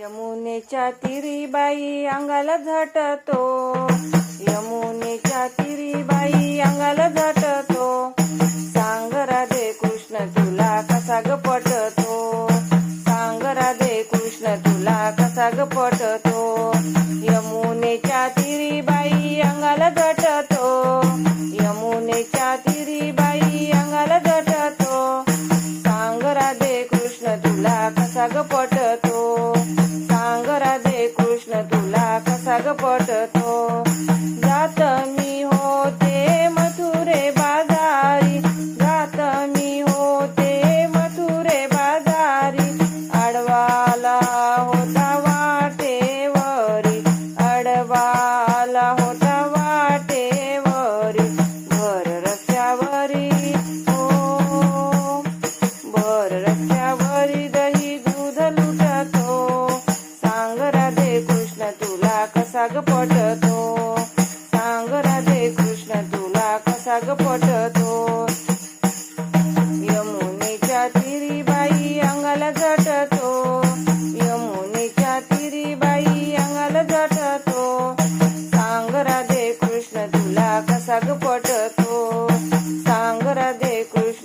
यमुनेच्या तिरी बाई अंगाला झटतो. यमुनेच्या तिरी बाई अंगाला झटतो. सांग राधे कृष्ण तुला कसा ग पटतो? सांग राधे कृष्ण तुला कसा ग पटतो? यमुनेच्या तिरी बाई अंगाला झटतो. यमुनेच्या तिरी बाई अंगाला झटतो. सांग राधे कृष्ण तुला कसा ग पटतो?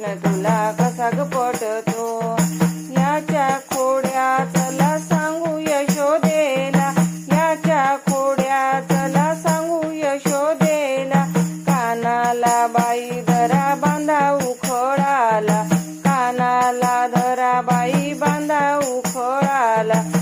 कृष्ण तुला कसा ग पटतो याच्या खोड्या चला सांगू यशोदेला. याच्या खोड्या चला सांगू यशोदेला. कानाला बाई धरा बांधा उखळाला. कानाला धरा बाई बांधा उखळाला.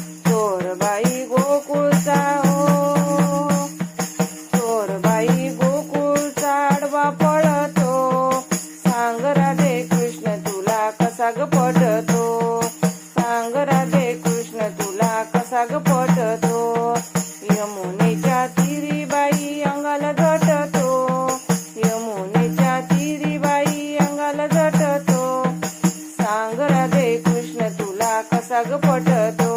कसा पटतो. सांग राधे कृष्ण तुला कसा ग पटतो? यमुनेच्या तिरी बाई अंगाला झटतो. यमुनेच्या तिरी बाई अंगाला झटतो. सांग राधे कृष्ण तुला कसा ग पटतो?